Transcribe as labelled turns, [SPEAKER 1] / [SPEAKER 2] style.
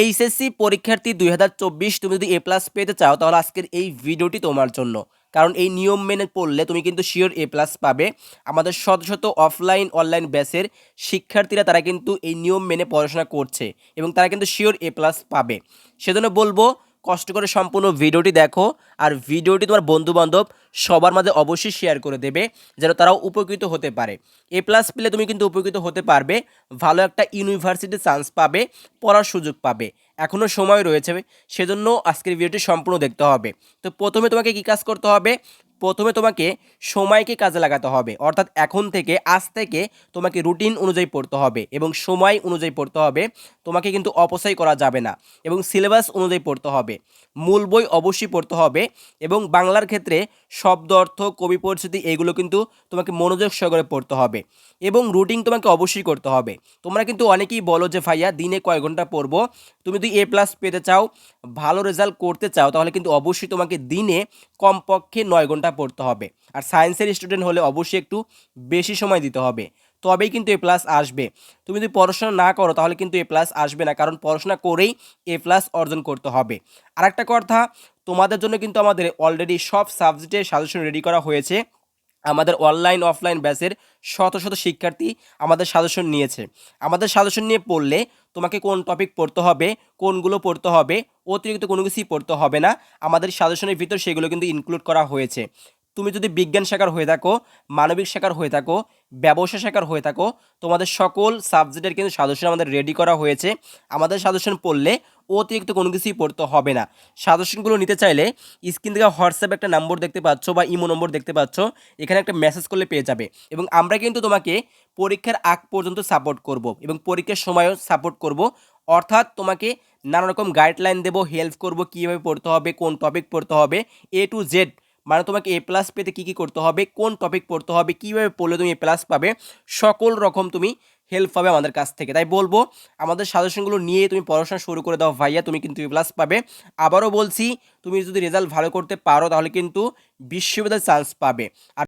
[SPEAKER 1] HSC পরীক্ষার্থী দুই হাজার চব্বিশ তুমি যদি এ প্লাস পেতে চাও, তাহলে আজকের এই ভিডিওটি তোমার জন্য। কারণ এই নিয়ম মেনে পড়লে তুমি কিন্তু শিওর এ প্লাস পাবে। আমাদের শত শত অফলাইন অনলাইন ব্যাচের শিক্ষার্থীরা, তারা কিন্তু এই নিয়ম মেনে পড়াশোনা করছে এবং তারা কিন্তু শিওর এ প্লাস পাবে। সেজন্য বলব কষ্ট করে সম্পূর্ণ ভিডিওটি দেখো আর ভিডিওটি তোমার বন্ধুবান্ধব সবার মাঝে অবশ্যই শেয়ার করে দেবে যেন তারাও উপকৃত হতে পারে। এ প্লাস পেলে তুমি কিন্তু উপকৃত হতে পারবে, ভালো একটা ইউনিভার্সিটি চান্স পাবে, পড়ার সুযোগ পাবে। এখনও সময় রয়েছে, সেজন্য আজকের ভিডিওটি সম্পূর্ণ দেখতে হবে। তো প্রথমে তোমাকে কী কাজ করতে হবে? প্রথমে তোমাকে সময়কে কাজে লাগাতে হবে। অর্থাৎ এখন থেকে, আজ থেকে তোমাকে রুটিন অনুযায়ী পড়তে হবে এবং সময় অনুযায়ী পড়তে হবে। তোমাকে কিন্তু অপচয় করা যাবে না এবং সিলেবাস অনুযায়ী পড়তে হবে। মূল বই অবশ্যই পড়তে হবে এবং বাংলার ক্ষেত্রে শব্দ, অর্থ, কবি পরিস্থিতি এগুলো কিন্তু তোমাকে মনোযোগ সহকারে পড়তে হবে এবং রুটিন তোমাকে অবশ্যই করতে হবে। তোমরা কিন্তু অনেকেই বলো যে, ভাইয়া, দিনে কয় ঘণ্টা পড়ব? তুমি যদি এ প্লাস পেতে চাও, ভালো রেজাল্ট করতে চাও, তাহলে কিন্তু অবশ্যই তোমাকে দিনে কমপক্ষে নয় ঘণ্টা পড়তে হবে। আর সায়েন্সের স্টুডেন্ট হলে অবশ্যই একটু বেশি সময় দিতে হবে। তবেই কিন্তু এ প্লাস আসবে। তুমি যদি পড়াশোনা না করো, তাহলে কিন্তু এ প্লাস আসবে না। কারণ পড়াশোনা করেই এ প্লাস অর্জন করতে হবে। আর একটা কথা, তোমাদের জন্য কিন্তু আমাদের অলরেডি সব সাবজেক্টের সাজেশন রেডি করা হয়েছে। আমাদের অনলাইন অফলাইন ব্যাচের শত শত শিক্ষার্থী আমাদের সাজেশন নিয়েছে। আমাদের সাজেশন নিয়ে পড়লে তোমাকে কোন টপিক পড়তে হবে, কোনগুলো পড়তে হবে, অতিরিক্ত কোনো কিছুই পড়তে হবে না। আমাদের সাজেশনের ভিতর সেগুলো কিন্তু ইনক্লুড করা হয়েছে। তুমি যদি বিজ্ঞান শাখার হয়ে থাকো, মানবিক শাখার হয়ে থাকো, ব্যবসা শাখার হয়ে থাকো, তোমাদের সকল সাবজেক্টের কিন্তু সাজেশন আমাদের রেডি করা হয়েছে। আমাদের সাজেশন পড়লে অতিরিক্ত কোনো কিছুই পড়তে হবে না। সাজেশনগুলো নিতে চাইলে স্ক্রিন থেকে হোয়াটসঅ্যাপ একটা নম্বর দেখতে পাচ্ছ বা ইমো নম্বর দেখতে পাচ্ছ, এখানে একটা মেসেজ করলে পেয়ে যাবে। এবং আমরা কিন্তু তোমাকে পরীক্ষার আগ পর্যন্ত সাপোর্ট করব এবং পরীক্ষার সময়ও সাপোর্ট করব। অর্থাৎ তোমাকে নানা রকম গাইডলাইন দেবো হেল্প করব, কীভাবে পড়তে হবে, কোন টপিক পড়তে হবে এ টু জেড মানে তোমাকে এ প্লাস পেতে কী কী করতে হবে, কোন টপিক পড়তে হবে, কীভাবে পড়লে তুমি এ প্লাস পাবে, সকল রকম তুমি হেল্প পাবে আমাদের কাছ থেকে। তাই বলব, আমাদের সাজেশনগুলো নিয়ে তুমি পড়াশোনা শুরু করে দাও ভাইয়া, তুমি কিন্তু এ প্লাস পাবে। আবারও বলছি, তুমি যদি রেজাল্ট ভালো করতে পারো তাহলে কিন্তু বিশ্ববিদ্যালয় চান্স পাবে। আর